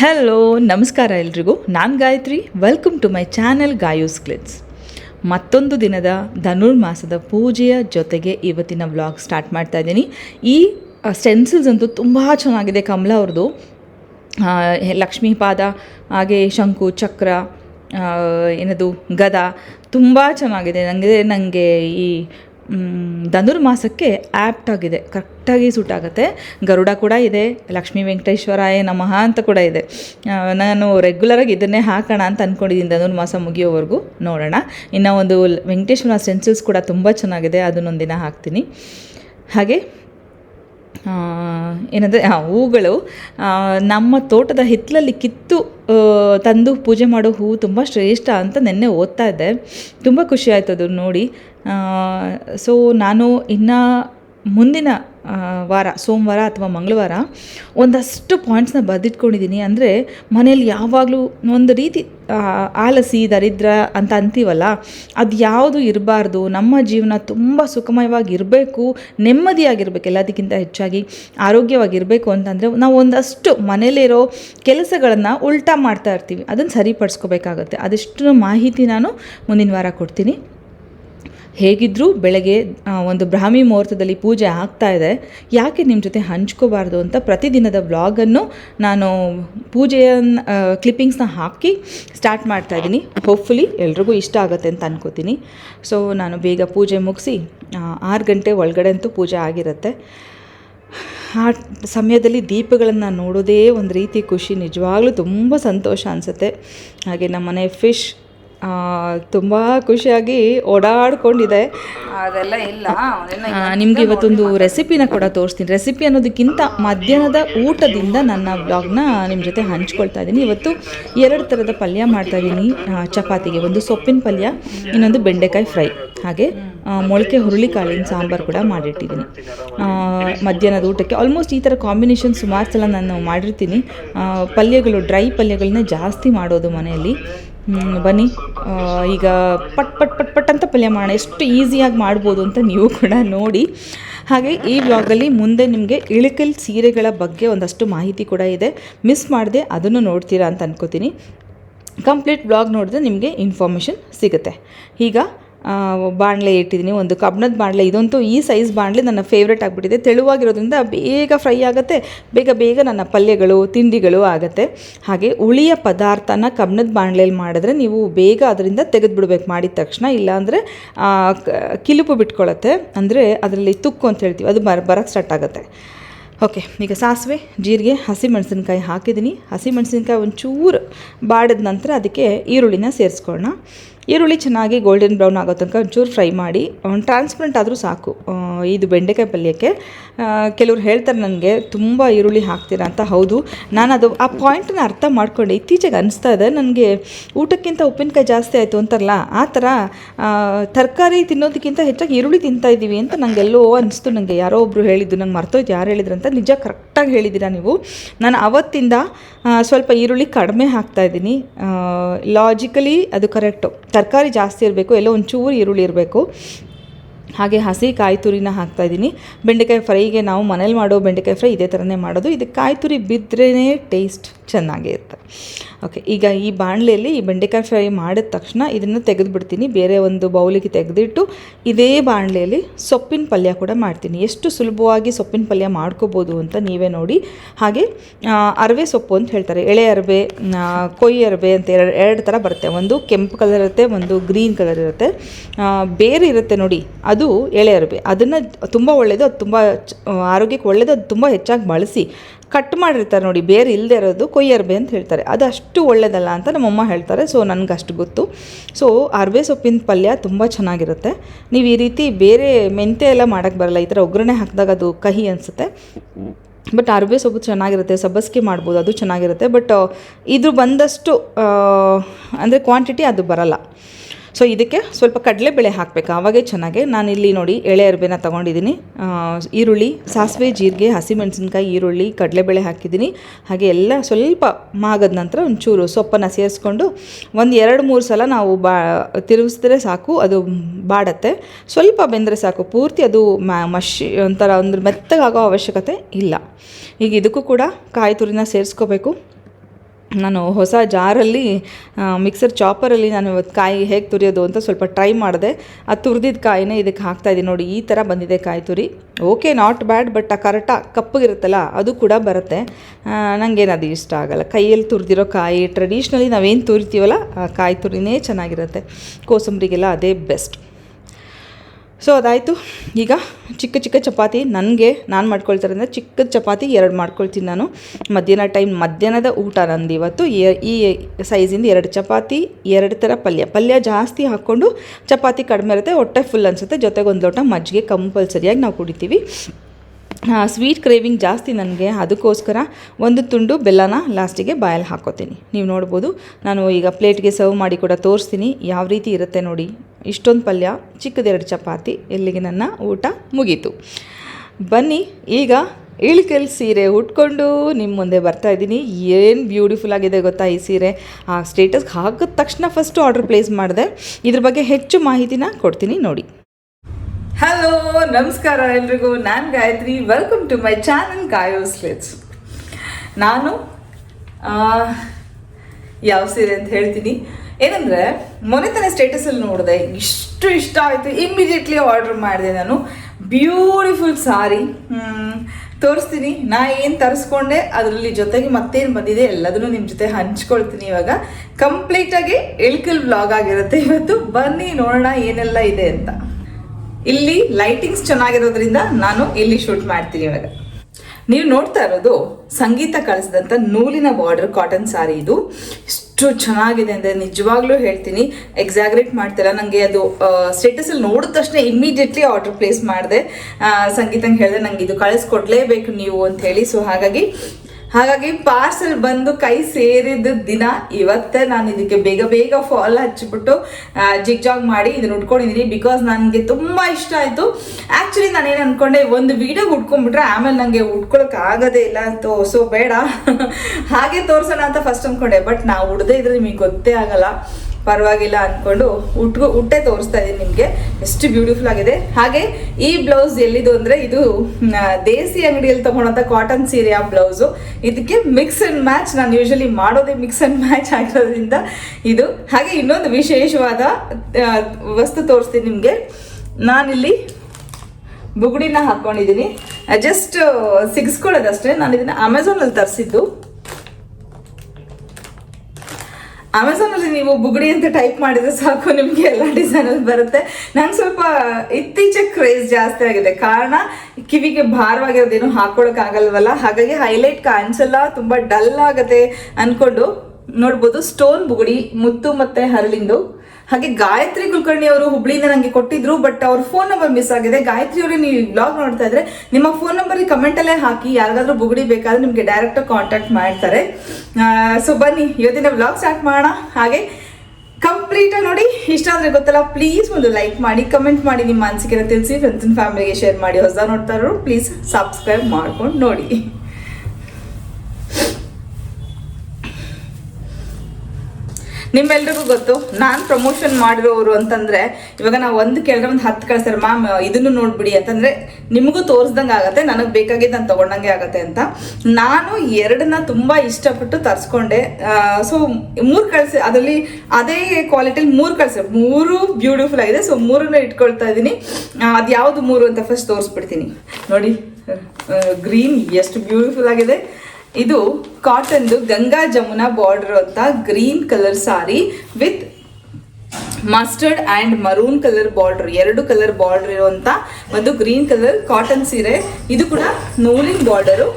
Hello ನಮಸ್ಕಾರ ಎಲ್ರಿಗೂ. ನಾನು Gayatri. Welcome to my channel Gayus ಕ್ಲಿಟ್ಸ್ ಮತ್ತೊಂದು ದಿನದ ಧನುರ್ಮಾಸದ ಪೂಜೆಯ ಜೊತೆಗೆ ಇವತ್ತಿನ ವ್ಲಾಗ್ ಸ್ಟಾರ್ಟ್ ಮಾಡ್ತಾ ಇದ್ದೀನಿ. ಈ ಸ್ಟೆನ್ಸಿಲ್ಸ್ ಅಂತೂ ತುಂಬ ಚೆನ್ನಾಗಿದೆ ಕಮಲ ಅವ್ರದ್ದು ಲಕ್ಷ್ಮೀ ಪಾದ, ಹಾಗೆ ಶಂಕು, ಚಕ್ರ ಏನದು, ಗದ, ತುಂಬ ಚೆನ್ನಾಗಿದೆ. ನನಗೆ ನನಗೆ ಈ ಧನುರ್ಮಾಸಕ್ಕೆ ಆ್ಯಪ್ಟ್ ಆಗಿದೆ. ಕರೆಕ್ಟಾಗಿ ಸೂಟ್ ಆಗುತ್ತೆ. ಗರುಡ ಕೂಡ ಇದೆ. ಲಕ್ಷ್ಮೀ ವೆಂಕಟೇಶ್ವರಾಯ ನಮಃ ಅಂತ ಕೂಡ ಇದೆ. ನಾನು ರೆಗ್ಯುಲರಾಗಿ ಇದನ್ನೇ ಹಾಕೋಣ ಅಂತ ಅಂದ್ಕೊಂಡಿದ್ದೀನಿ ಧನುರ್ಮಾಸ ಮುಗಿಯೋವರೆಗೂ. ನೋಡೋಣ. ಇನ್ನು ಒಂದು ವೆಂಕಟೇಶ್ವರ ಸೆನ್ಸಿಲ್ಸ್ ಕೂಡ ತುಂಬ ಚೆನ್ನಾಗಿದೆ. ಅದನ್ನೊಂದಿನ ಹಾಕ್ತೀನಿ. ಹಾಗೆ ಏನಂದರೆ ಹೂಗಳು ನಮ್ಮ ತೋಟದ ಹಿತ್ತಲಲ್ಲಿ ಕಿತ್ತು ತಂದು ಪೂಜೆ ಮಾಡೋ ಹೂವು ತುಂಬ ಶ್ರೇಷ್ಠ ಅಂತ ನೆನ್ನೆ ಓದ್ತಾ ಇದ್ದೆ. ತುಂಬ ಖುಷಿ ಆಯಿತು ಅದು ನೋಡಿ. ಸೊ ನಾನು ಇನ್ನು ಮುಂದಿನ ವಾರ, ಸೋಮವಾರ ಅಥವಾ ಮಂಗಳವಾರ ಒಂದಷ್ಟು ಪಾಯಿಂಟ್ಸ್ನ ಬರೆದಿಟ್ಕೊಂಡಿದ್ದೀನಿ ಅಂದರೆ ಮನೇಲಿ ಯಾವಾಗಲೂ ಒಂದು ರೀತಿ ಆಲಸಿ, ದರಿದ್ರ ಅಂತ ಅಂತೀವಲ್ಲ, ಅದು ಯಾವುದು ಇರಬಾರ್ದು. ನಮ್ಮ ಜೀವನ ತುಂಬ ಸುಖಮಯವಾಗಿ ಇರಬೇಕು, ನೆಮ್ಮದಿಯಾಗಿರ್ಬೇಕು ಎಲ್ಲದಕ್ಕಿಂತ ಹೆಚ್ಚಾಗಿ, ಆರೋಗ್ಯವಾಗಿರಬೇಕು ಅಂತಂದರೆ ನಾವು ಒಂದಷ್ಟು ಮನೇಲಿರೋ ಕೆಲಸಗಳನ್ನು ಉಲ್ಟಾ ಮಾಡ್ತಾ ಇರ್ತೀವಿ. ಅದನ್ನು ಸರಿಪಡಿಸ್ಕೋಬೇಕಾಗುತ್ತೆ. ಅದೆಷ್ಟು ಮಾಹಿತಿ ನಾನು ಮುಂದಿನ ವಾರ ಕೊಡ್ತೀನಿ. ಹೇಗಿದ್ದರೂ ಬೆಳಗ್ಗೆ ಒಂದು ಬ್ರಾಹ್ಮಿ ಮುಹೂರ್ತದಲ್ಲಿ ಪೂಜೆ ಆಗ್ತಾ ಇದೆ. ಯಾಕೆ ನಿಮ್ಮ ಜೊತೆ ಹಂಚ್ಕೋಬಾರ್ದು ಅಂತ ಪ್ರತಿದಿನದ ವ್ಲಾಗನ್ನು ನಾನು ಪೂಜೆಯ ಕ್ಲಿಪ್ಪಿಂಗ್ಸ್ನ ಹಾಕಿ ಸ್ಟಾರ್ಟ್ ಮಾಡ್ತಾ ಇದ್ದೀನಿ. ಹೋಪ್ಫುಲಿ ಎಲ್ರಿಗೂ ಇಷ್ಟ ಆಗುತ್ತೆ ಅಂತ ಅನ್ಕೋತೀನಿ. ಸೊ ನಾನು ಬೇಗ ಪೂಜೆ ಮುಗಿಸಿ ಆರು ಗಂಟೆ ಒಳಗಡೆ ಅಂತೂ ಪೂಜೆ ಆಗಿರುತ್ತೆ. ಆ ಸಮಯದಲ್ಲಿ ದೀಪಗಳನ್ನು ನೋಡೋದೇ ಒಂದು ರೀತಿ ಖುಷಿ. ನಿಜವಾಗ್ಲೂ ತುಂಬ ಸಂತೋಷ ಅನಿಸುತ್ತೆ. ಹಾಗೆ ನಮ್ಮನೆ ಫಿಶ್ ತುಂಬ ಖುಷಿಯಾಗಿ ಓಡಾಡ್ಕೊಂಡಿದೆ. ಅದೆಲ್ಲ ಇಲ್ಲ. ನಿಮ್ಗೆ ಇವತ್ತೊಂದು ರೆಸಿಪಿನ ಕೂಡ ತೋರಿಸ್ತೀನಿ. ರೆಸಿಪಿ ಅನ್ನೋದಕ್ಕಿಂತ ಮಧ್ಯಾಹ್ನದ ಊಟದಿಂದ ನನ್ನ ಬ್ಲಾಗ್ನ ನಿಮ್ಮ ಜೊತೆ ಹಂಚ್ಕೊಳ್ತಾ ಇದ್ದೀನಿ ಇವತ್ತು ಎರಡು ಥರದ ಪಲ್ಯ ಮಾಡ್ತಾ ಇದ್ದೀನಿ ಚಪಾತಿಗೆ ಒಂದು ಸೊಪ್ಪಿನ ಪಲ್ಯ ಇನ್ನೊಂದು ಬೆಂಡೆಕಾಯಿ ಫ್ರೈ. ಹಾಗೆ ಮೊಳಕೆ ಹುರುಳಿಕಾಳಿನ ಸಾಂಬಾರು ಕೂಡ ಮಾಡಿಟ್ಟಿದ್ದೀನಿ ಮಧ್ಯಾಹ್ನದ ಊಟಕ್ಕೆ ಆಲ್ಮೋಸ್ಟ್ ಈ ಥರ ಕಾಂಬಿನೇಷನ್ ಸುಮಾರು ಸಲ ನಾನು ಮಾಡಿರ್ತೀನಿ. ಪಲ್ಯಗಳು ಡ್ರೈ ಪಲ್ಯಗಳನ್ನ ಜಾಸ್ತಿ ಮಾಡೋದು ಮನೆಯಲ್ಲಿ. ಬನ್ನಿ. ಈಗ ಪಟ್ ಪಟ್ ಪಟ್ ಪಟ್ ಅಂತ ಪಲ್ಯ ಮಾಡೋಣ. ಎಷ್ಟು ಈಸಿಯಾಗಿ ಮಾಡ್ಬೋದು ಅಂತ ನೀವು ಕೂಡ ನೋಡಿ. ಹಾಗೆ ಈ ವ್ಲಾಗಲ್ಲಿ ಮುಂದೆ ನಿಮಗೆ ಇಳಕಲ್ ಸೀರೆಗಳ ಬಗ್ಗೆ ಒಂದಷ್ಟು ಮಾಹಿತಿ ಕೂಡ ಇದೆ. ಮಿಸ್ ಮಾಡದೆ ಅದನ್ನು ನೋಡ್ತೀರಾ ಅಂತ ಅನ್ಕೋತೀನಿ. ಕಂಪ್ಲೀಟ್ ಬ್ಲಾಗ್ ನೋಡಿದ್ರೆ ನಿಮಗೆ ಇನ್ಫಾರ್ಮೇಷನ್ ಸಿಗುತ್ತೆ. ಈಗ ಬಾಣಲೆ ಇಟ್ಟಿದ್ದೀನಿ, ಒಂದು ಕಬ್ಣದ ಬಾಣಲೆ. ಇದಂತೂ ಈ ಸೈಜ್ ಬಾಣಲೆ ನನ್ನ ಫೇವ್ರೇಟ್ ಆಗಿಬಿಟ್ಟಿದೆ. ತೆಳುವಾಗಿರೋದ್ರಿಂದ ಬೇಗ ಫ್ರೈ ಆಗುತ್ತೆ. ಬೇಗ ಬೇಗ ನನ್ನ ಪಲ್ಯಗಳು, ತಿಂಡಿಗಳು ಆಗುತ್ತೆ. ಹಾಗೆ ಉಳಿಯ ಪದಾರ್ಥನ ಕಬ್ಣದ ಬಾಣಲೆಯಲ್ಲಿ ಮಾಡಿದ್ರೆ ನೀವು ಬೇಗ ಅದರಿಂದ ತೆಗೆದುಬಿಡ್ಬೇಕು. ಮಾಡಿದ ತಕ್ಷಣ ಇಲ್ಲಾಂದರೆ ಕಿಲುಪು ಬಿಟ್ಕೊಳತ್ತೆ. ಅಂದರೆ ಅದರಲ್ಲಿ ತುಕ್ಕು ಅಂತ ಹೇಳ್ತೀವಿ, ಅದು ಬರ ಬರೋಕ್ಕೆ ಸ್ಟಾರ್ಟ್ ಆಗುತ್ತೆ. ಓಕೆ ಈಗ ಸಾಸಿವೆ, ಜೀರಿಗೆ ಹಸಿಮೆಣಸಿನ್ಕಾಯಿ ಹಾಕಿದ್ದೀನಿ. ಹಸಿಮೆಣಸಿನ್ಕಾಯಿ ಒಂಚೂರು ಬಾಡಿದ ನಂತರ ಅದಕ್ಕೆ ಈರುಳ್ಳಿನ ಸೇರಿಸ್ಕೊಳ್ಳೋಣ. ಈರುಳ್ಳಿ ಚೆನ್ನಾಗಿ ಗೋಲ್ಡನ್ ಬ್ರೌನ್ ಆಗೋ ತನಕ ಒಂಚೂರು ಫ್ರೈ ಮಾಡಿ ಟ್ರಾನ್ಸ್ಪರೆಂಟ್ ಆದರೂ ಸಾಕು. ಇದು ಬೆಂಡೆಕಾಯಿ ಪಲ್ಯಕ್ಕೆ ಕೆಲವ್ರು ಹೇಳ್ತಾರೆ ನನಗೆ, ತುಂಬ ಈರುಳ್ಳಿ ಹಾಕ್ತೀರಾ ಅಂತ. ಹೌದು ನಾನು ಅದು ಆ ಪಾಯಿಂಟನ್ನ ಅರ್ಥ ಮಾಡ್ಕೊಂಡೆ ಇತ್ತೀಚೆಗೆ ಅನಿಸ್ತಾ ಇದೆ, ನನಗೆ ಊಟಕ್ಕಿಂತ ಉಪ್ಪಿನಕಾಯಿ ಜಾಸ್ತಿ ಆಯಿತು ಅಂತಾರಲ್ಲ, ಆ ಥರ ತರಕಾರಿ ತಿನ್ನೋದಕ್ಕಿಂತ ಹೆಚ್ಚಾಗಿ ಈರುಳ್ಳಿ ತಿಂತಾ ಇದ್ದೀವಿ ಅಂತ ನನಗೆಲ್ಲೋ ಅನಿಸ್ತು ನನಗೆ ಯಾರೋ ಒಬ್ಬರು ಹೇಳಿದ್ದು, ನಂಗೆ ಮರ್ತೋಯ್ತು, ಯಾರು ಹೇಳಿದ್ರು ಅಂತ ನಿಜ ಕರೆಕ್ಟಾಗಿ ಹೇಳಿದ್ದೀರಾ ನೀವು? ನಾನು ಅವತ್ತಿಂದ ಸ್ವಲ್ಪ ಈರುಳ್ಳಿ ಕಡಿಮೆ ಹಾಕ್ತಾ ಇದ್ದೀನಿ. ಲಾಜಿಕಲಿ ಅದು ಕರೆಕ್ಟು ತರಕಾರಿ ಜಾಸ್ತಿ ಇರಬೇಕು, ಎಲ್ಲೋ ಒಂಚೂರು ಈರುಳ್ಳಿ ಇರಬೇಕು. ಹಾಗೆ ಹಸಿ ಕಾಯಿ ತುರಿನ ಹಾಕ್ತಾ ಇದ್ದೀನಿ. ಬೆಂಡೆಕಾಯಿ ಫ್ರೈಗೆ ನಾವು ಮನೇಲಿ ಮಾಡೋ ಬೆಂಡೆಕಾಯಿ ಫ್ರೈ ಇದೇ ಥರನೇ ಮಾಡೋದು. ಇದಕ್ಕೆ ಕಾಯಿ ತುರಿ ಬಿದ್ರೇ ಟೇಸ್ಟ್ ಚೆನ್ನಾಗೇ ಇರುತ್ತೆ ಓಕೆ ಈಗ ಈ ಬಾಣಲೆಯಲ್ಲಿ ಈ ಬೆಂಡೆಕಾಯಿ ಫ್ರೈ ಮಾಡಿದ ತಕ್ಷಣ ಇದನ್ನು ತೆಗೆದುಬಿಡ್ತೀನಿ. ಬೇರೆ ಒಂದು ಬೌಲಿಗೆ ತೆಗೆದಿಟ್ಟು ಇದೇ ಬಾಣಲೆಯಲ್ಲಿ ಸೊಪ್ಪಿನ ಪಲ್ಯ ಕೂಡ ಮಾಡ್ತೀನಿ. ಎಷ್ಟು ಸುಲಭವಾಗಿ ಸೊಪ್ಪಿನ ಪಲ್ಯ ಮಾಡ್ಕೋಬೋದು ಅಂತ ನೀವೇ ನೋಡಿ. ಹಾಗೆ ಅರವೆ ಸೊಪ್ಪು ಅಂತ ಹೇಳ್ತಾರೆ. ಎಳೆ ಅರವೆ ಕೊಯ್ ಅರವೆ ಅಂತ ಎರಡು ಎರಡು ಥರ ಬರುತ್ತೆ. ಒಂದು ಕೆಂಪು ಕಲರ್ ಇರುತ್ತೆ, ಒಂದು ಗ್ರೀನ್ ಕಲರ್ ಇರುತ್ತೆ. ಬೇರೆ ಇರುತ್ತೆ ನೋಡಿ, ಅದು ಎಳೆ ಅರವೆ. ಅದನ್ನು ತುಂಬ ಒಳ್ಳೆಯದು ಅದು ತುಂಬ ಆರೋಗ್ಯಕ್ಕೆ ಒಳ್ಳೆಯದು ಅದು ತುಂಬ ಹೆಚ್ಚಾಗಿ ಬಳಸಿ. ಕಟ್ ಮಾಡಿರ್ತಾರೆ ನೋಡಿ, ಬೇರೆ ಇಲ್ಲದೆ ಇರೋದು ಕೊಯ್ಯರ್ಬೆ ಅಂತ ಹೇಳ್ತಾರೆ. ಅದು ಅಷ್ಟು ಒಳ್ಳೆಯದಲ್ಲ ಅಂತ ನಮ್ಮಮ್ಮ ಹೇಳ್ತಾರೆ, ಸೊ ನನಗೆ ಅಷ್ಟು ಗೊತ್ತು. ಸೊ ಅರ್ಬೆ ಸೊಪ್ಪಿನ ಪಲ್ಯ ತುಂಬ ಚೆನ್ನಾಗಿರುತ್ತೆ. ನೀವು ಈ ರೀತಿ ಬೇರೆ ಮೆಂತೆ ಎಲ್ಲ ಮಾಡೋಕ್ಕೆ ಬರಲ್ಲ, ಈ ಥರ ಒಗ್ಗರಣೆ ಹಾಕಿದಾಗ ಅದು ಕಹಿ ಅನಿಸುತ್ತೆ. ಬಟ್ ಅರ್ಬೆ ಸೊಪ್ಪು ಚೆನ್ನಾಗಿರುತ್ತೆ, ಸಬ್ಬಸ್ಗೆ ಮಾಡ್ಬೋದು, ಅದು ಚೆನ್ನಾಗಿರುತ್ತೆ. ಬಟ್ ಇದು ಬಂದಷ್ಟು ಅಂದರೆ ಕ್ವಾಂಟಿಟಿ ಅದು ಬರಲ್ಲ. ಸೊ ಇದಕ್ಕೆ ಸ್ವಲ್ಪ ಕಡಲೆಬೇಳೆ ಹಾಕಬೇಕು. ಆವಾಗೇ ಚೆನ್ನಾಗೆ ಇಲ್ಲಿ ನೋಡಿ ಎಳೆ ಅರ್ಬೆನ ತೊಗೊಂಡಿದ್ದೀನಿ. ಈರುಳ್ಳಿ, ಸಾಸಿವೆ, ಜೀರಿಗೆ, ಹಸಿಮೆಣಸಿನ್ಕಾಯಿ, ಈರುಳ್ಳಿ, ಕಡಲೆಬೇಳೆ ಹಾಕಿದ್ದೀನಿ. ಹಾಗೆ ಎಲ್ಲ ಸ್ವಲ್ಪ ಮಾಗದ ನಂತರ ಒಂಚೂರು ಸೊಪ್ಪನ್ನು ಸೇರಿಸ್ಕೊಂಡು ಒಂದು ಎರಡು, ಮೂರು ಸಲ ನಾವು ಬಾ ತಿರುಗಿಸಿದ್ರೆ ಸಾಕು, ಅದು ಬಾಡತ್ತೆ. ಸ್ವಲ್ಪ ಬೆಂದರೆ ಸಾಕು. ಪೂರ್ತಿ ಅದು ಮಶಿ, ಒಂಥರ ಒಂದು ಮೆತ್ತಗಾಗೋ ಅವಶ್ಯಕತೆ ಇಲ್ಲ. ಈಗ ಇದಕ್ಕೂ ಕೂಡ ಕಾಯಿ ತುರಿನ ಸೇರಿಸ್ಕೋಬೇಕು. ನಾನು ಹೊಸ ಜಾರಲ್ಲಿ ಮಿಕ್ಸರ್ ಚಾಪರಲ್ಲಿ ನಾನು ಇವತ್ತು ಕಾಯಿ ಹೇಗೆ ತುರಿಯೋದು ಅಂತ ಸ್ವಲ್ಪ ಟ್ರೈ ಮಾಡಿದೆ. ಆ ತುರಿದಿದ್ದ ಕಾಯಿನೇ ಇದಕ್ಕೆ ಹಾಕ್ತಾಯಿದ್ದೀನಿ ನೋಡಿ, ಈ ಥರ ಬಂದಿದೆ ಕಾಯಿ ತುರಿ. ಓಕೆ ನಾಟ್ ಬ್ಯಾಡ್ ಬಟ್ ಆ ಕರಟ ಕಪ್ಪಗಿರುತ್ತಲ್ಲ, ಅದು ಕೂಡ ಬರುತ್ತೆ. ನನಗೇನು ಅದು ಇಷ್ಟ ಆಗಲ್ಲ. ಕೈಯಲ್ಲಿ ತುರಿದಿರೋ ಕಾಯಿ ಟ್ರೆಡಿಷ್ನಲಿ ನಾವೇನು ತುರಿತೀವಲ್ಲ, ಆ ಕಾಯಿ ತುರಿನೇ ಚೆನ್ನಾಗಿರುತ್ತೆ. ಕೋಸಂಬರಿಗೆಲ್ಲ ಅದೇ ಬೆಸ್ಟ್ ಸೊ ಅದಾಯಿತು. ಈಗ ಚಿಕ್ಕ ಚಿಕ್ಕ ಚಪಾತಿ ನನಗೆ ನಾನು ಮಾಡ್ಕೊಳ್ತಾರಂದ್ರೆ ಚಿಕ್ಕದ ಚಪಾತಿ ಎರಡು ಮಾಡ್ಕೊಳ್ತೀನಿ ನಾನು. ಮಧ್ಯಾಹ್ನ ಟೈಮ್ ಮಧ್ಯಾಹ್ನದ ಊಟ ನಂದು ಇವತ್ತು. ಈ ಸೈಜಿಂದ ಎರಡು ಚಪಾತಿ, ಎರಡು ಥರ ಪಲ್ಯ. ಪಲ್ಯ ಜಾಸ್ತಿ ಹಾಕ್ಕೊಂಡು ಚಪಾತಿ ಕಡಿಮೆ ಇರುತ್ತೆ, ಹೊಟ್ಟೆ ಫುಲ್ ಅನಿಸುತ್ತೆ. ಜೊತೆಗೆ ಒಂದು ಲೋಟ ಮಜ್ಜಿಗೆ ಕಂಪಲ್ಸರಿಯಾಗಿ ನಾವು ಕುಡಿತೀವಿ. ಸ್ವೀಟ್ ಕ್ರೇವಿಂಗ್ ಜಾಸ್ತಿ ನನಗೆ. ಅದಕ್ಕೋಸ್ಕರ ಒಂದು ತುಂಡು ಬೆಲ್ಲನ ಲಾಸ್ಟಿಗೆ ಬಾಯಲ್ಲಿ ಹಾಕೋತೀನಿ. ನೀವು ನೋಡ್ಬೋದು, ನಾನು ಈಗ ಪ್ಲೇಟ್ಗೆ ಸರ್ವ್ ಮಾಡಿ ಕೂಡ ತೋರಿಸ್ತೀನಿ. ಯಾವ ರೀತಿ ಇರುತ್ತೆ ನೋಡಿ. ಇಷ್ಟೊಂದು ಪಲ್ಯ, ಚಿಕ್ಕದೆರಡು ಚಪಾತಿ, ಇಲ್ಲಿಗೆ ನನ್ನ ಊಟ ಮುಗೀತು. ಬನ್ನಿ, ಈಗ ಇಳಿಕಲ್ ಸೀರೆ ಉಟ್ಕೊಂಡು ನಿಮ್ಮ ಮುಂದೆ ಬರ್ತಾ ಇದ್ದೀನಿ. ಏನು ಬ್ಯೂಟಿಫುಲ್ ಆಗಿದೆ ಗೊತ್ತಾ ಈ ಸೀರೆ? ಆ ಸ್ಟೇಟಸ್ಗೆ ಹಾಕಿದ ತಕ್ಷಣ ಫಸ್ಟು ಆರ್ಡರ್ ಪ್ಲೇಸ್ ಮಾಡಿದೆ. ಇದ್ರ ಬಗ್ಗೆ ಹೆಚ್ಚು ಮಾಹಿತಿನ ಕೊಡ್ತೀನಿ ನೋಡಿ. ಹಲೋ ನಮಸ್ಕಾರ ಎಲ್ರಿಗೂ. ನಾನು Gayatri. Welcome to my channel ಗಾಯೋ ಸ್ಲಿಟ್ಸ್ ನಾನು ಯಾವ ಸೀರೆ ಅಂತ ಹೇಳ್ತೀನಿ. ಏನಂದರೆ, ಮೊನ್ನೆ ತಾನೇ ಸ್ಟೇಟಸಲ್ಲಿ ನೋಡಿದೆ. ಇಷ್ಟು ಇಷ್ಟ ಆಯಿತು. ಇಮ್ಮಿಡಿಯೇಟ್ಲಿ ಆರ್ಡರ್ ಮಾಡಿದೆ ನಾನು. ಬ್ಯೂಟಿಫುಲ್ ಸಾರಿ ತೋರಿಸ್ತೀನಿ. ನಾ ಏನು ತರಿಸ್ಕೊಂಡೆ, ಅದರಲ್ಲಿ ಜೊತೆಗೆ ಮತ್ತೇನು ಬಂದಿದೆ, ಎಲ್ಲದನ್ನು ನಿಮ್ಮ ಜೊತೆ ಹಂಚ್ಕೊಳ್ತೀನಿ ಇವಾಗ. ಕಂಪ್ಲೀಟಾಗಿ ಇಳ್ಕಲ್ ಬ್ಲಾಗ್ ಆಗಿರುತ್ತೆ. ಇವತ್ತು ಬನ್ನಿ, ನೋಡೋಣ ಏನೆಲ್ಲ ಇದೆ ಅಂತ. ಇಲ್ಲಿ ಲೈಟಿಂಗ್ಸ್ ಚೆನ್ನಾಗಿರೋದ್ರಿಂದ ನಾನು ಇಲ್ಲಿ ಶೂಟ್ ಮಾಡ್ತೀನಿ ಇವಾಗ. ನೀವು ನೋಡ್ತಾ ಇರೋದು ಸಂಗೀತ ಕಳಿಸಿದಂಥ ನೂಲಿನ ಬಾರ್ಡರ್ ಕಾಟನ್ ಸಾರಿ ಇದು. ಇಷ್ಟು ಚೆನ್ನಾಗಿದೆ ಅಂದರೆ ನಿಜವಾಗ್ಲೂ ಹೇಳ್ತೀನಿ ಎಕ್ಸಾಗ್ರೇಟ್ ಮಾಡ್ತಿಲ್ಲ. ನನಗೆ ಅದು ಸ್ಟೇಟಸಲ್ಲಿ ನೋಡಿದ ತಕ್ಷಣ ಇಮ್ಮಿಡಿಯೇಟ್ಲಿ ಆರ್ಡರ್ ಪ್ಲೇಸ್ ಮಾಡಿದೆ. ಸಂಗೀತಂಗೆ ಹೇಳಿದೆ ನನಗೆ ಇದು ಕಳಿಸ್ಕೊಡ್ಲೇಬೇಕು ನೀವು ಅಂತ ಹೇಳಿ. ಸೊ ಹಾಗಾಗಿ ಹಾಗಾಗಿ ಪಾರ್ಸೆಲ್ ಬಂದು ಕೈ ಸೇರಿದ ದಿನ ಇವತ್ತೇ ನಾನು ಇದಕ್ಕೆ ಬೇಗ ಬೇಗ ಫಾಲ್ ಹಚ್ಚಿಬಿಟ್ಟು ಜಿಗ್ ಜಾಗ್ ಮಾಡಿ ಇದನ್ನ ಉಟ್ಕೊಂಡಿದ್ದೀನಿ ಬಿಕಾಸ್ ನನಗೆ ತುಂಬ ಇಷ್ಟ ಆಯಿತು. ಆ್ಯಕ್ಚುಲಿ ನಾನೇನು ಅನ್ಕೊಂಡೆ, ಒಂದು ವಿಡಿಯೋ ಉಟ್ಕೊಂಡ್ಬಿಟ್ರೆ ಆಮೇಲೆ ನನಗೆ ಉಟ್ಕೊಳಕ್ಕೆ ಆಗೋದೇ ಇಲ್ಲ ಅಂತ ಸೊ ಬೇಡ. ಹಾಗೆ ತೋರಿಸೋಣ ಅಂತ ಫಸ್ಟ್ ಅಂದ್ಕೊಂಡೆ ಬಟ್ ನಾವು ಉಡ್ದೇ ಇದ್ರೆ ನಿಮಗೆ ಗೊತ್ತೇ ಆಗಲ್ಲ. ಪರವಾಗಿಲ್ಲ ಅಂದ್ಕೊಂಡು ಉಟ್ಗು ಉಟ್ಟೆ ತೋರಿಸ್ತಾ ಇದ್ದೀನಿ ನಿಮಗೆ. ಎಷ್ಟು ಬ್ಯೂಟಿಫುಲ್ ಆಗಿದೆ. ಹಾಗೆ ಈ ಬ್ಲೌಸ್ ಎಲ್ಲಿದು ಅಂದರೆ ಇದು ದೇಸಿ ಅಂಗಡಿಯಲ್ಲಿ ತಗೊಂಡಂತ ಕಾಟನ್ ಸೀರೆಯ ಬ್ಲೌಸು ಇದಕ್ಕೆ ಮಿಕ್ಸ್ ಆ್ಯಂಡ್ ಮ್ಯಾಚ್ ನಾನು ಯೂಶಲಿ ಮಾಡೋದೇ ಮಿಕ್ಸ್ ಆ್ಯಂಡ್ ಮ್ಯಾಚ್ ಆಗಿರೋದ್ರಿಂದ ಇದು. ಹಾಗೆ ಇನ್ನೊಂದು ವಿಶೇಷವಾದ ವಸ್ತು ತೋರಿಸ್ತೀನಿ ನಿಮಗೆ. ನಾನಿಲ್ಲಿ ಬುಗುಡಿನ ಹಾಕ್ಕೊಂಡಿದ್ದೀನಿ ಜಸ್ಟ್ ಸಿಗಿಸ್ಕೊಳ್ಳೋದಷ್ಟೇ. ನಾನು ಇದನ್ನು ಅಮೆಝಾನಲ್ಲಿ ತರಿಸಿದ್ದು. ಅಮೆಝಾನಲ್ಲಿ ನೀವು ಬುಗಡಿ ಅಂತ ಟೈಪ್ ಮಾಡಿದ್ರೆ ಸಾಕು, ನಿಮಗೆ ಎಲ್ಲ ಡಿಸೈನಲ್ಲಿ ಬರುತ್ತೆ. ನಂಗೆ ಸ್ವಲ್ಪ ಇತ್ತೀಚೆಗೆ ಕ್ರೇಜ್ ಜಾಸ್ತಿ ಆಗಿದೆ. ಕಾರಣ, ಕಿವಿಗೆ ಭಾರವಾಗಿರೋದೇನು ಹಾಕೊಳಕ್ಕಾಗಲ್ವಲ್ಲ? ಹಾಗಾಗಿ ಹೈಲೈಟ್ ಕಾಣಿಸಲ್ಲ, ತುಂಬಾ ಡಲ್ ಆಗುತ್ತೆ ಅನ್ಕೊಂಡು ನೋಡ್ಬೋದು. ಸ್ಟೋನ್ ಬುಗುಡಿ, ಮುತ್ತು ಮತ್ತೆ ಹರಳಿಂದು. ಹಾಗೆ ಗಾಯತ್ರಿ ಕುಲಕರ್ಣಿ ಅವರು ಹುಬ್ಳಿಯಿಂದ ನನಗೆ ಕೊಟ್ಟಿದ್ರು ಬಟ್ ಅವ್ರ ಫೋನ್ ನಂಬರ್ ಮಿಸ್ ಆಗಿದೆ. ಗಾಯತ್ರಿ ಅವರೇ, ನೀವು ಬ್ಲಾಗ್ ನೋಡ್ತಾ ಇದ್ರೆ ನಿಮ್ಮ ಫೋನ್ ನಂಬರ್ ಕಮೆಂಟಲ್ಲೇ ಹಾಕಿ, ಯಾರಿಗಾದ್ರೂ ಬುಗುಡಿ ಬೇಕಾದ್ರೆ ನಿಮಗೆ ಡೈರೆಕ್ಟ್ ಕಾಂಟ್ಯಾಕ್ಟ್ ಮಾಡ್ತಾರೆ. ಸೊ ಬನ್ನಿ, ಇವತ್ತಿನ ಬ್ಲಾಗ್ ಸ್ಟಾರ್ಟ್ ಮಾಡೋಣ. ಹಾಗೆ ಕಂಪ್ಲೀಟ್ ನೋಡಿ, ಇಷ್ಟ ಆದ್ರೆ ಗೊತ್ತಲ್ಲ ಪ್ಲೀಸ್ ಒಂದು ಲೈಕ್ ಮಾಡಿ ಕಮೆಂಟ್ ಮಾಡಿ, ನಿಮ್ಮ ಅನಿಸಿಕೆನ ತಿಳಿಸಿ ಫ್ರೆಂಡ್ಸ್ ಫ್ಯಾಮಿಲಿಗೆ ಶೇರ್ ಮಾಡಿ ಹೊಸ ನೋಡ್ತಾ ಇರೋರು ಪ್ಲೀಸ್ ಸಬ್ಸ್ಕ್ರೈಬ್ ಮಾಡ್ಕೊಂಡು ನೋಡಿ. ನಿಮ್ಮೆಲ್ರಿಗೂ ಗೊತ್ತು, ನಾನು ಪ್ರಮೋಷನ್ ಮಾಡಿರೋರು ಅಂತಂದ್ರೆ, ಇವಾಗ ನಾವು ಒಂದು ಕೇಳಿದ್ರೆ ಒಂದು ಹತ್ತು ಕಳಿಸ್ತಾರೆ, ಮ್ಯಾಮ್, ಇದನ್ನು ನೋಡ್ಬಿಡಿ. ಅಂತಂದ್ರೆ, ನಿಮಗೂ ತೋರಿಸ್ದಂಗೆ ಆಗುತ್ತೆ, ನನಗೆ ಬೇಕಾಗಿದ್ದು ನಾನು ತಗೊಂಡಂಗೆ ಆಗುತ್ತೆ ಅಂತ. ನಾನು ಎರಡನ್ನ ತುಂಬ ಇಷ್ಟಪಟ್ಟು ತರಿಸ್ಕೊಂಡೆ. ಸೊ ಮೂರು ಕಳಿಸಿ, ಅದರಲ್ಲಿ ಅದೇ ಕ್ವಾಲಿಟಿಲಿ ಮೂರು ಕಳಿಸಿ, ಮೂರು ಬ್ಯೂಟಿಫುಲ್ ಆಗಿದೆ ಸೊ ಮೂರನ್ನ ಇಟ್ಕೊಳ್ತಾ ಇದ್ದೀನಿ ಅದು ಯಾವುದು ಮೂರು ಅಂತ ಫಸ್ಟ್ ತೋರಿಸ್ಬಿಡ್ತೀನಿ. ನೋಡಿ ಗ್ರೀನ್ ಎಷ್ಟು ಬ್ಯೂಟಿಫುಲ್ ಆಗಿದೆ. ಇದು ಕಾಟನ್ದು ಗಂಗಾ ಜಮುನಾ ಬಾರ್ಡರ್ ಅಂತ green colour sari with mustard and maroon colour border ಎರಡು ಕಲರ್ ಬಾರ್ಡರ್ ಇರುವಂಥ ಒಂದು ಗ್ರೀನ್ ಕಲರ್ ಕಾಟನ್ ಸೀರೆ. ಇದು ಕೂಡ ನೂಲಿನ ಬಾರ್ಡರು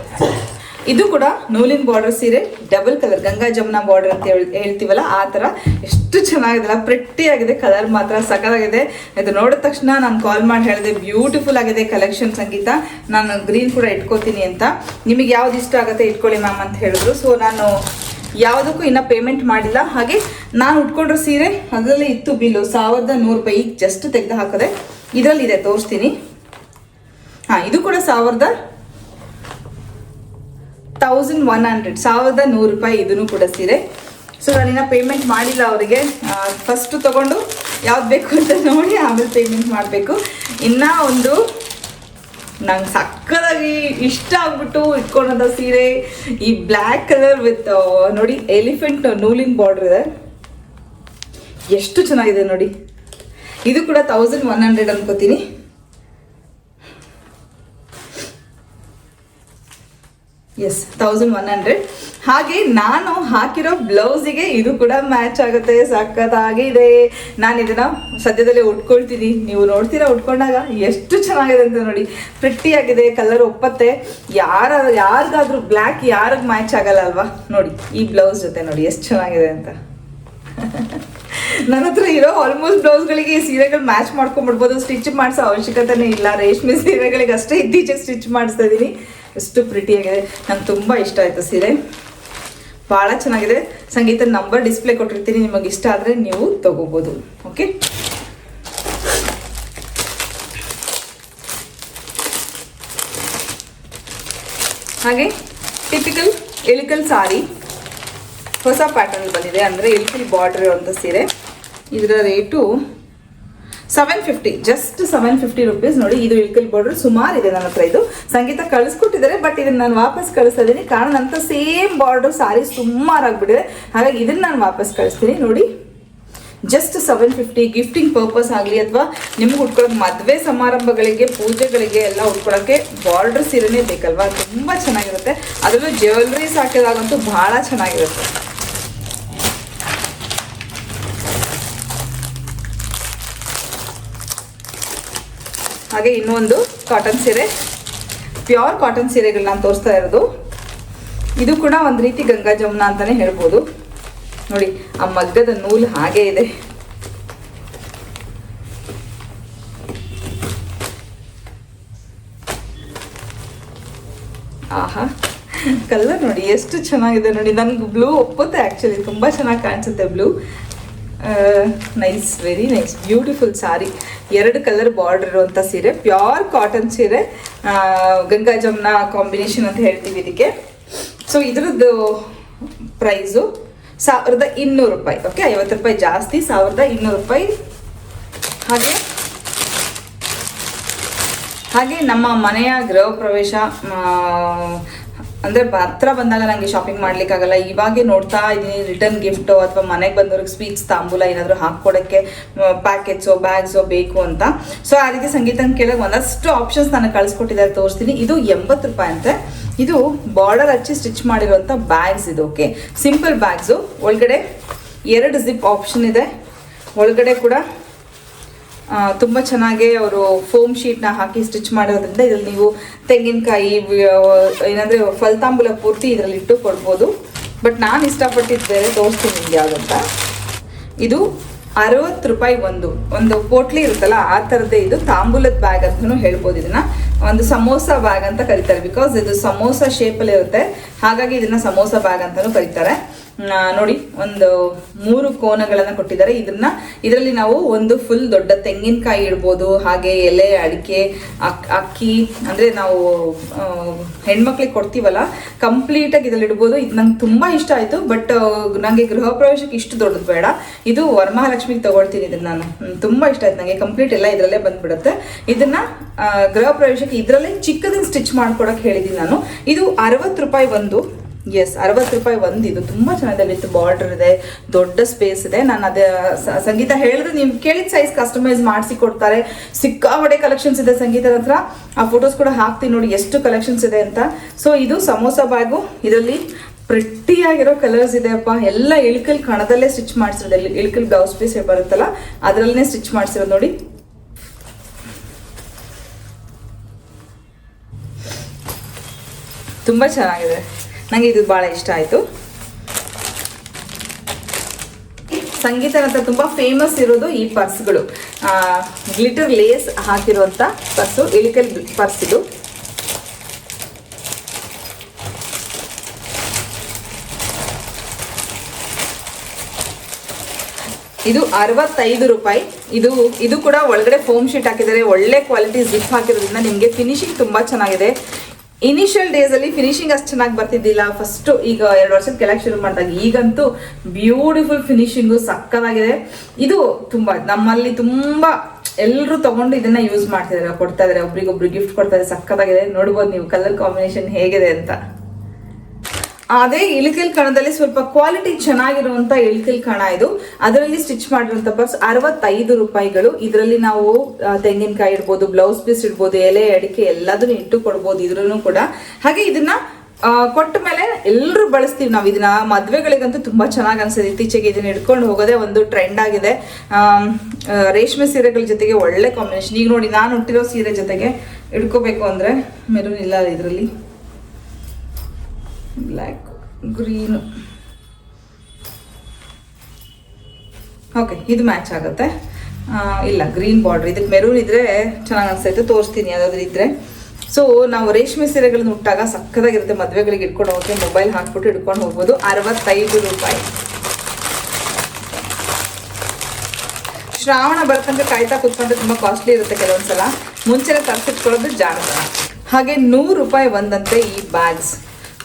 ಇದು ಕೂಡ ನೂಲಿನ ಬಾರ್ಡರ್ ಸೀರೆ double colour Ganga Jamuna border ಅಂತ ಹೇಳಿ ಹೇಳ್ತೀವಲ್ಲ, ಆ ಥರ ಎಷ್ಟು ಚೆನ್ನಾಗಿದೆಲ್ಲ ಪ್ರೆಟ್ಟಿ ಆಗಿದೆ ಕಲರ್ ಮಾತ್ರ ಸಕಲಾಗಿದೆ ಇದು ನೋಡಿದ ತಕ್ಷಣ ನಾನು ಕಾಲ್ ಮಾಡಿ ಹೇಳಿದೆ ಬ್ಯೂಟಿಫುಲ್ ಆಗಿದೆ ಕಲೆಕ್ಷನ್ ಸಂಗೀತ. ನಾನು ಗ್ರೀನ್ ಕೂಡ ಇಟ್ಕೋತೀನಿ ಅಂತ. ನಿಮಗೆ ಯಾವ್ದು ಇಷ್ಟ ಆಗುತ್ತೆ ಇಟ್ಕೊಳ್ಳಿ ಮ್ಯಾಮ್ ಅಂತ ಹೇಳಿದ್ರು. ಸೊ ನಾನು ಯಾವುದಕ್ಕೂ ಇನ್ನೂ ಪೇಮೆಂಟ್ ಮಾಡಿಲ್ಲ. ಹಾಗೆ ನಾನು ಉಟ್ಕೊಂಡಿರೋ ಸೀರೆ ಅದರಲ್ಲಿ ಇತ್ತು ಬಿಲ್ಲು. ಸಾವಿರದ ನೂರು ರೂಪಾಯಿ ಜಸ್ಟ್ ತೆಗೆದು ಹಾಕಿದೆ ಇದರಲ್ಲಿದೆ ತೋರಿಸ್ತೀನಿ. ಹಾಂ, ಇದು ಕೂಡ ಸಾವಿರದ ತೌಸಂಡ್ ಒನ್ ಹಂಡ್ರೆಡ್ ಸಾವಿರದ ನೂರು ರೂಪಾಯಿ ಇದನ್ನು ಕೂಡ ಸೀರೆ. ಸೊ ನಾನಿನ್ನ ಪೇಮೆಂಟ್ ಮಾಡಿಲ್ಲ ಅವರಿಗೆ. ಫಸ್ಟು ತೊಗೊಂಡು ಯಾವ್ದು ಬೇಕು ಅಂತ ನೋಡಿ ಆಮೇಲೆ ಪೇಮೆಂಟ್ ಮಾಡಬೇಕು. ಇನ್ನೂ ಒಂದು ನಂಗೆ ಸಕ್ಕದಾಗಿ ಇಷ್ಟ ಆಗ್ಬಿಟ್ಟು ಇಟ್ಕೊಂಡಂಥ ಸೀರೆ. ಈ ಬ್ಲ್ಯಾಕ್ ಕಲರ್ ವಿತ್ ನೋಡಿ, ಎಲಿಫೆಂಟ್ ನೂಲಿನ ಬಾರ್ಡರ್ ಇದೆ. ಎಷ್ಟು ಚೆನ್ನಾಗಿದೆ ನೋಡಿ. ಇದು ಕೂಡ ತೌಸಂಡ್ ಒನ್ ಹಂಡ್ರೆಡ್ ಅನ್ಕೋತೀನಿ. ಎಸ್ ತೌಸಂಡ್ ಒನ್ ಹಂಡ್ರೆಡ್ ಹಾಗೆ ನಾನು ಹಾಕಿರೋ ಬ್ಲೌಸಿಗೆ ಇದು ಕೂಡ ಮ್ಯಾಚ್ ಆಗುತ್ತೆ, ಸಖತ್ತಾಗಿದೆ. ನಾನು ಇದನ್ನ ಸದ್ಯದಲ್ಲೇ ಉಟ್ಕೊಳ್ತೀನಿ. ನೀವು ನೋಡ್ತೀರಾ ಉಟ್ಕೊಂಡಾಗ? ಎಷ್ಟು ಚೆನ್ನಾಗಿದೆ ಅಂತ ನೋಡಿ. ಆಗಿದೆ ಕಲರ್ ಒಪ್ಪತ್ತೆ. ಯಾರ, ಯಾರಿಗಾದ್ರೂ ಬ್ಲ್ಯಾಕ್ ಯಾರಿಗೆ ಮ್ಯಾಚ್ ಆಗಲ್ಲ ಅಲ್ವಾ? ನೋಡಿ, ಈ ಬ್ಲೌಸ್ ಜೊತೆ ನೋಡಿ, ಎಷ್ಟು ಚೆನ್ನಾಗಿದೆ ಅಂತ. ನನ್ನ ಹತ್ರ ಇರೋ ಆಲ್ಮೋಸ್ಟ್ ಬ್ಲೌಸ್ಗಳಿಗೆ ಈ ಸೀರೆಗಳು ಮ್ಯಾಚ್ ಮಾಡ್ಕೊಂಡ್ಬಿಡ್ಬೋದು. ಸ್ಟಿಚ್ ಮಾಡಿಸೋ ಅವಶ್ಯಕತೆನೇ ಇಲ್ಲ. ರೇಷ್ಮೆ ಸೀರೆಗಳಿಗೆ ಅಷ್ಟೇ ಇತ್ತೀಚೆಗೆ ಸ್ಟಿಚ್ ಮಾಡಿಸ್ತಾ ಇದ್ದೀನಿ. ಎಷ್ಟು ಪ್ರಿಟಿಯಾಗಿದೆ ನಂಗೆ ತುಂಬ ಇಷ್ಟ ಆಯಿತು ಸೀರೆ. ಭಾಳ ಚೆನ್ನಾಗಿದೆ. ಸಂಗೀತ ನಂಬರ್ ಡಿಸ್ಪ್ಲೇ ಕೊಟ್ಟಿರ್ತೀನಿ. ನಿಮಗೆ ಇಷ್ಟ ಆದರೆ ನೀವು ತಗೋಬೋದು. ಓಕೆ ಹಾಗೆ ಟಿಪಿಕಲ್ ಎಲಿಕಲ್ ಸಾರಿ ಹೊಸ ಪ್ಯಾಟರ್ನ್ ಬಂದಿದೆ. ಅಂದರೆ ಇಲ್ಕಿಲ್ ಬಾರ್ಡ್ರ್ ಇರುವಂಥ ಸೀರೆ. ಇದರ rate seven fifty just seven fifty rupees ನೋಡಿ, ಇದು ಇಳ್ಕಲ್ ಬಾರ್ಡರ್ ಸುಮಾರು ಇದೆ ನನ್ನ ಹತ್ರ ಇದು. ಸಂಗೀತ ಕಳಿಸ್ಕೊಟ್ಟಿದ್ದಾರೆ ಬಟ್ ಇದನ್ನ ನಾನು ವಾಪಸ್ ಕಳಿಸ್ತಾ ಇದ್ದೀನಿ ಕಾರಣ ಅಂತ ಸೇಮ್ ಬಾರ್ಡರ್ ಸಾರಿ ಸುಮಾರು ಆಗ್ಬಿಟ್ಟಿದೆ. ಹಾಗಾಗಿ ಇದನ್ನ ನಾನು ವಾಪಸ್ ಕಳಿಸ್ತೀನಿ. ನೋಡಿ just seven fifty gifting purpose ಆಗಲಿ ಅಥವಾ ನಿಮ್ಗೆ ಉಟ್ಕೊಳ್ಳೋಕೆ ಮದುವೆ ಸಮಾರಂಭಗಳಿಗೆ, ಪೂಜೆಗಳಿಗೆ ಎಲ್ಲ ಉಟ್ಕೊಳಕ್ಕೆ ಬಾರ್ಡರ್ ಸೀರೆನೇ ಬೇಕಲ್ವಾ? ತುಂಬ ಚೆನ್ನಾಗಿರುತ್ತೆ. ಅದರಲ್ಲೂ ಜ್ಯುವೆಲ್ರೀಸ್ ಹಾಕಿದಾಗಂತೂ ಭಾಳ ಚೆನ್ನಾಗಿರುತ್ತೆ. ಹಾಗೆ ಇನ್ನೊಂದು ಕಾಟನ್ ಸೀರೆ. ಪ್ಯೂರ್ ಕಾಟನ್ ಸೀರೆಗಳನ್ನ ನಾನು ತೋರಿಸ್ತಾ ಇರೋದು. ಇದು ಕೂಡ ಒಂದು ರೀತಿ ಗಂಗಾ ಜಮುನ ಅಂತಾನೆ ಹೇಳ್ಬೋದು. ನೋಡಿ, ಆ ಮಗ್ಗದ ನೂಲು ಹಾಗೆ ಇದೆ. ಆಹಾ, ಕಲರ್ ನೋಡಿ, ಎಷ್ಟು ಚೆನ್ನಾಗಿದೆ ನೋಡಿ. ನನಗೆ ಬ್ಲೂ ಒಪ್ಪುತ್ತೆ ಆ್ಯಕ್ಚುಲಿ ತುಂಬ ಚೆನ್ನಾಗಿ ಕಾಣಿಸುತ್ತೆ blue nice very nice beautiful sari ಎರಡು ಕಲರ್ ಬಾರ್ಡರ್ ಇರುವಂಥ ಸೀರೆ. ಪ್ಯೂರ್ ಕಾಟನ್ ಸೀರೆ. ಗಂಗಾ ಜಮ್ನ ಕಾಂಬಿನೇಷನ್ ಅಂತ ಹೇಳ್ತೀವಿ ಇದಕ್ಕೆ. ಸೊ ಇದ್ರದ್ದು ಪ್ರೈಸು ಸಾವಿರದ ಇನ್ನೂರು ರೂಪಾಯಿ. ಓಕೆ ಐವತ್ತು ರೂಪಾಯಿ ಜಾಸ್ತಿ, ಸಾವಿರದ ಇನ್ನೂರು ರೂಪಾಯಿ. ಹಾಗೆ ಹಾಗೆ ನಮ್ಮ ಮನೆಯ ಗೃಹ ಪ್ರವೇಶ ಅಂದ್ರೆ ಹತ್ರ ಬಂದಾಗ ನನಗೆ ಶಾಪಿಂಗ್ ಮಾಡ್ಲಿಕ್ಕಾಗಲ್ಲ. ಇವಾಗೆ ನೋಡ್ತಾ ಇದ್ದೀನಿ ರಿಟರ್ನ್ ಗಿಫ್ಟ್ ಅಥವಾ ಮನೆಗೆ ಬಂದವ್ರಿಗೆ ಸ್ವೀಟ್ಸ್ ತಾಂಬೂಲ ಏನಾದರೂ ಹಾಕ್ಕೊಡೋಕ್ಕೆ ಪ್ಯಾಕೆಟ್ಸ್ ಬ್ಯಾಗ್ಸ್ ಬೇಕು ಅಂತ. ಸೊ ಆ ರೀತಿ ಸಂಗೀತನ ಕೇಳೋಕೆ ಒಂದಷ್ಟು ಆಪ್ಷನ್ಸ್ ನಾನು ಕಳಿಸ್ಕೊಟ್ಟಿದ್ದಾರೆ, ತೋರಿಸ್ತೀನಿ. ಇದು ಎಂಬತ್ತು ರೂಪಾಯಿ ಅಂತೆ. ಇದು ಬಾರ್ಡರ್ ಹಚ್ಚಿ ಸ್ಟಿಚ್ ಮಾಡಿರುವಂಥ ಬ್ಯಾಗ್ಸ್ ಇದು ಓಕೆ ಸಿಂಪಲ್ ಬ್ಯಾಗ್ಸು ಒಳಗಡೆ ಎರಡು ಜಿಪ್ ಆಪ್ಷನ್ ಇದೆ. ಒಳಗಡೆ ಕೂಡ ತುಂಬ ಚೆನ್ನಾಗಿ ಅವರು ಫೋಮ್ ಶೀಟ್ನ ಹಾಕಿ ಸ್ಟಿಚ್ ಮಾಡೋದ್ರಿಂದ ಇದರಲ್ಲಿ ನೀವು ತೆಂಗಿನಕಾಯಿ ಏನಂದರೆ ಫಲತಾಂಬೂಲ ಪೂರ್ತಿ ಇದರಲ್ಲಿ ಇಟ್ಟು ಕೊಡ್ಬೋದು. ಬಟ್ ನಾನು ಇಷ್ಟಪಟ್ಟಿದ್ದು ಬೇರೆ ತೋರಿಸ್ತೀನಿ ನಿಮ್ಗೆ ಯಾವುದಂತ. ಇದು ಅರವತ್ತು ರೂಪಾಯಿ ಒಂದು. ಒಂದು ಪೋಟ್ಲಿ ಇರುತ್ತಲ್ಲ, ಆ ಥರದ್ದೇ ಇದು. ತಾಂಬೂಲದ ಬ್ಯಾಗ್ ಅಂತಲೂ ಹೇಳ್ಬೋದು ಇದನ್ನ. ಒಂದು ಸಮೋಸ ಬ್ಯಾಗ್ ಅಂತ ಕರೀತಾರೆ. ಬಿಕಾಸ್ ಇದು ಸಮೋಸ ಶೇಪಲ್ಲಿ ಇರುತ್ತೆ. ಹಾಗಾಗಿ ಇದನ್ನ ಸಮೋಸ ಬ್ಯಾಗ್ ಅಂತಲೂ ಕರೀತಾರೆ. ನೋಡಿ, ಒಂದು ಮೂರು ಕೋನಗಳನ್ನು ಕೊಟ್ಟಿದ್ದಾರೆ. ಇದನ್ನ, ಇದರಲ್ಲಿ ನಾವು ಒಂದು ಫುಲ್ ದೊಡ್ಡ ತೆಂಗಿನಕಾಯಿ ಇಡ್ಬೋದು, ಹಾಗೆ ಎಲೆ, ಅಡಿಕೆ, ಅಕ್, ಅಕ್ಕಿ, ಅಂದರೆ ನಾವು ಹೆಣ್ಮಕ್ಳಿಗೆ ಕೊಡ್ತೀವಲ್ಲ ಕಂಪ್ಲೀಟಾಗಿ ಇದರಲ್ಲಿ ಇಡ್ಬೋದು. ಇದು ನಂಗೆ ತುಂಬ ಇಷ್ಟ ಆಯಿತು ಬಟ್ ನನಗೆ ಗೃಹ ಪ್ರವೇಶಕ್ಕೆ ಇಷ್ಟು ದೊಡ್ಡದು ಬೇಡ. ಇದು ವರಮಹಾಲಕ್ಷ್ಮಿಗೆ ತಗೊಳ್ತೀನಿ ಇದನ್ನ ನಾನು. ತುಂಬಾ ಇಷ್ಟ ಆಯ್ತು ನನಗೆ ಕಂಪ್ಲೀಟ್ ಎಲ್ಲ ಇದರಲ್ಲೇ ಬಂದ್ಬಿಡುತ್ತೆ. ಇದನ್ನ ಗೃಹ ಪ್ರವೇಶಕ್ಕೆ ಇದರಲ್ಲೇ ಚಿಕ್ಕದನ್ನ ಸ್ಟಿಚ್ ಮಾಡ್ಕೊಡಕ್ಕೆ ಹೇಳಿದ್ದೀನಿ ನಾನು. ಇದು ಅರವತ್ತು ರೂಪಾಯಿ ಒಂದು. ಎಸ್ ಅರವತ್ತು ರೂಪಾಯಿ ಒಂದು. ಇದು ತುಂಬ ಚೆನ್ನಾಗಿದೆ. ವಿತ್ ಬಾರ್ಡರ್ ಇದೆ. ದೊಡ್ಡ ಸ್ಪೇಸ್ ಇದೆ. ನಾನು ಅದೇ ಸಂಗೀತ ಹೇಳಿದ್ರೆ ನೀವು ಕೇಳಿದ ಸೈಜ್ ಕಸ್ಟಮೈಸ್ ಮಾಡಿಸಿ ಕೊಡ್ತಾರೆ. ಸಿಕ್ಕಾಪಟ್ಟೆ ಕಲೆಕ್ಷನ್ಸ್ ಇದೆ ಸಂಗೀತದ ಹತ್ರ. ಆ ಫೋಟೋಸ್ ಕೂಡ ಹಾಕ್ತೀನಿ ನೋಡಿ ಎಷ್ಟು ಕಲೆಕ್ಷನ್ಸ್ ಇದೆ ಅಂತ. ಸೊ ಇದು ಸಮೋಸ ಬ್ಯಾಗು. ಇದರಲ್ಲಿ ಪ್ರಿಟ್ಟಿಯಾಗಿರೋ ಕಲರ್ಸ್ ಇದೆ ಅಪ್ಪ. ಎಲ್ಲ ಇಳ್ಕಲ್ ಕಣದಲ್ಲೇ ಸ್ಟಿಚ್ ಮಾಡಿಸಿರೋದು. ಇಳ್ಕಲ್ ಬ್ಲೌಸ್ ಪೀಸ್ ಬರುತ್ತಲ್ಲ ಅದರಲ್ಲೇ ಸ್ಟಿಚ್ ಮಾಡಿಸಿರೋದು ನೋಡಿ. ತುಂಬ ಚೆನ್ನಾಗಿದೆ. ನನಗೆ ಇದು ಭಾಳ ಇಷ್ಟ ಆಯಿತು. ಸಂಗೀತ ಅಂತ ತುಂಬ ಫೇಮಸ್ ಇರೋದು ಈ ಪರ್ಸ್ಗಳು ಗ್ಲಿಟರ್ ಲೇಸ್ ಹಾಕಿರುವಂಥ ಪರ್ಸು ಇಳಿಕಲ್ ಪರ್ಸ್ ಇದು. ಇದು ಅರವತ್ತೈದು ರೂಪಾಯಿ. ಇದು ಇದು ಕೂಡ ಒಳಗಡೆ ಫೋಮ್ ಶೀಟ್ ಹಾಕಿದ್ದಾರೆ. ಒಳ್ಳೆ ಕ್ವಾಲಿಟಿ ಜಿಪ್ ಹಾಕಿರೋದ್ರಿಂದ ನಿಮಗೆ ಫಿನಿಶಿಂಗ್ ತುಂಬ ಚೆನ್ನಾಗಿದೆ. ಇನಿಷಿಯಲ್ ಡೇಸ್ ಅಲ್ಲಿ ಫಿನಿಶಿಂಗ್ ಅಷ್ಟು ಚೆನ್ನಾಗಿ ಬರ್ತಿದ್ದಿಲ್ಲ. ಫಸ್ಟ್ ಈಗ ಎರಡು ವರ್ಷದ ಕೆಳಗೆ ಶುರು ಮಾಡಿದಾಗ ಈಗಂತೂ ಬ್ಯೂಟಿಫುಲ್ ಫಿನಿಶಿಂಗು ಸಕ್ಕತ್ತಾಗಿದೆ ಇದು ತುಂಬಾ ನಮ್ಮಲ್ಲಿ ತುಂಬಾ ಎಲ್ಲರೂ ತಗೊಂಡು ಇದನ್ನ ಯೂಸ್ ಮಾಡ್ತಿದ್ದಾರೆ ಕೊಡ್ತಾ ಇದಾರೆ. ಒಬ್ರಿಗೊಬ್ರು ಗಿಫ್ಟ್ ಕೊಡ್ತಾ ಇದ್ದಾರೆ ಸಕ್ಕತ್ತಾಗಿದೆ ನೋಡ್ಬೋದು ನೀವು. ಕಲರ್ ಕಾಂಬಿನೇಷನ್ ಹೇಗಿದೆ ಅಂತ. ಅದೇ ಇಳಿಕಲ್ ಕಣದಲ್ಲಿ ಸ್ವಲ್ಪ ಕ್ವಾಲಿಟಿ ಚೆನ್ನಾಗಿರುವಂತ ಇಳಿಕಲ್ ಕಣ ಇದು. ಅದರಲ್ಲಿ ಸ್ಟಿಚ್ ಮಾಡಿರುವಂತ ಪರ್ಸ್ ಅರವತ್ತೈದು ರೂಪಾಯಿಗಳು. ಇದರಲ್ಲಿ ನಾವು ತೆಂಗಿನಕಾಯಿ ಇಡ್ಬೋದು ಬ್ಲೌಸ್ ಪೀಸ್ ಇಡ್ಬೋದು, ಎಲೆ, ಅಡಿಕೆ ಎಲ್ಲದನ್ನು ಇಟ್ಟು ಕೊಡ್ಬೋದು ಇದ್ರೂ ಕೂಡ. ಹಾಗೆ ಇದನ್ನ ಕೊಟ್ಟ ಮೇಲೆ ಎಲ್ಲರೂ ಬಳಸ್ತೀವಿ ನಾವು. ಇದನ್ನ ಮದ್ವೆಗಳಿಗಂತೂ ತುಂಬಾ ಚೆನ್ನಾಗಿ ಅನ್ಸುತ್ತೆ. ಇತ್ತೀಚೆಗೆ ಇದನ್ನ ಇಟ್ಕೊಂಡು ಹೋಗೋದೇ ಒಂದು ಟ್ರೆಂಡ್ ಆಗಿದೆ. ರೇಷ್ಮೆ ಸೀರೆಗಳ ಜೊತೆಗೆ ಒಳ್ಳೆ ಕಾಂಬಿನೇಷನ್ ಈಗ ನೋಡಿ, ನಾನು ಹುಟ್ಟಿರೋ ಸೀರೆ ಜೊತೆಗೆ ಇಟ್ಕೋಬೇಕು ಅಂದ್ರೆ, ಮೆರೂನ್ ಇಲ್ಲ ಇದರಲ್ಲಿ. ಬ್ಲ್ಯಾಕ್ ಗ್ರೀನು ಓಕೆ ಇದು ಮ್ಯಾಚ್ ಆಗುತ್ತೆ. ಇಲ್ಲ ಗ್ರೀನ್ ಬಾರ್ಡ್ರ್ ಇದಕ್ಕೆ ಮೆರೂನ್ ಇದ್ರೆ ಚೆನ್ನಾಗಿ ಅನ್ಸೈತೆ ತೋರಿಸ್ತೀನಿ, ಯಾವ್ದಾದ್ರು ಇದ್ರೆ. ಸೊ ನಾವು ರೇಷ್ಮೆ ಸೀರೆಗಳನ್ನ ಉಟ್ಟಾಗ ಸಕ್ಕದಾಗಿರುತ್ತೆ. ಮದುವೆಗಳಿಗೆ ಇಟ್ಕೊಂಡು ಹೋಗೋಕೆ ಮೊಬೈಲ್ ಹಾಕ್ಬಿಟ್ಟು ಇಟ್ಕೊಂಡು ಹೋಗ್ಬೋದು. ಅರವತ್ತೈದು ರೂಪಾಯಿ. ಶ್ರಾವಣ ಬರ್ತಂದ್ರೆ ಕಾಯ್ತಾ ಕೂತ್ಕೊಂಡ್ರೆ ತುಂಬ ಕಾಸ್ಟ್ಲಿ ಇರುತ್ತೆ ಕೆಲವೊಂದ್ಸಲ. ಮುಂಚೆನೆ ತರ್ಸಿಟ್ಕೊಳ್ಳೋದು ಜಾಣ ಹಾಗೆ ನೂರು ರೂಪಾಯಿ ಒಂದಂತೆ ಈ ಬ್ಯಾಗ್ಸ್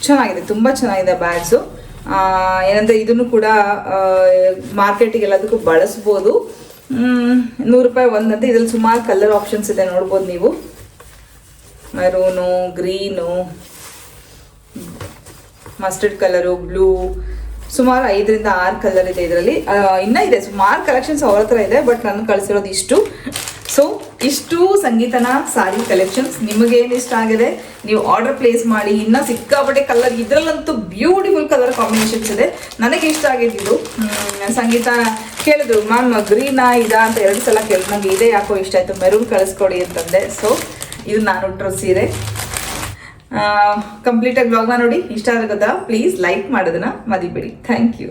ಚೆನ್ನಾಗಿದೆ, ತುಂಬ ಚೆನ್ನಾಗಿದೆ ಬ್ಯಾಗ್ಸು ಏನಂದ್ರೆ ಇದನ್ನು ಕೂಡ ಮಾರ್ಕೆಟಿಗೆ ಎಲ್ಲದಕ್ಕೂ ಬಳಸ್ಬೋದು. ನೂರು ರೂಪಾಯಿ ಒಂದಂತೆ ಇದ್ರಲ್ಲಿ ಸುಮಾರು ಕಲರ್ ಆಪ್ಷನ್ಸ್ ಇದೆ, ನೋಡ್ಬೋದು ನೀವು. Maroon green mustard colour blue ಸುಮಾರು ಐದರಿಂದ ಆರು ಕಲರ್ ಇದೆ ಇದರಲ್ಲಿ. ಇನ್ನೂ ಇದೆ, ಸುಮಾರು ಕಲೆಕ್ಷನ್ಸ್ ಅವ್ರ ಹತ್ರ ಇದೆ ಬಟ್ ನಾನು ಕಳಿಸಿರೋದು ಇಷ್ಟು. ಸೊ ಇಷ್ಟು ಸಂಗೀತನ ಸಾರಿ ಕಲೆಕ್ಷನ್ಸ್ ನಿಮಗೇನು ಇಷ್ಟ ಆಗಿದೆ. ನೀವು ಆರ್ಡರ್ ಪ್ಲೇಸ್ ಮಾಡಿ, ಇನ್ನೂ ಸಿಕ್ಕಾಪಟ್ಟೆ ಕಲರ್ ಇದರಲ್ಲಂತೂ ಬ್ಯೂಟಿಫುಲ್ ಕಲರ್ ಕಾಂಬಿನೇಷನ್ಸ್ ಇದೆ. ನನಗೆ ಇಷ್ಟ ಆಗಿದ್ದು ಸಂಗೀತ ಕೇಳಿದ್ರು, ಮ್ಯಾಮ್ ಗ್ರೀನಾ ಇದಾ? ಅಂತ ಎರಡು ಸಲ ಕೇಳಿದ್ರು. ನನಗೆ ಇದೇ ಯಾಕೋ ಇಷ್ಟ ಆಯಿತು ಮೆರೂನ್ ಕಳಿಸ್ಕೊಡಿ ಅಂತಂದೆ. ಸೊ ಇದು ನಾನು ಉಟ್ಟಿರೋ ಸೀರೆ. ಕಂಪ್ಲೀಟಾಗಿ ಬ್ಲಾಗ್ನ ನೋಡಿ. ಇಷ್ಟ ಆದ್ರೆ ಪ್ಲೀಸ್ ಲೈಕ್ ಮಾಡೋದನ್ನ ಮದಿಬೇಡಿ ಥ್ಯಾಂಕ್ ಯು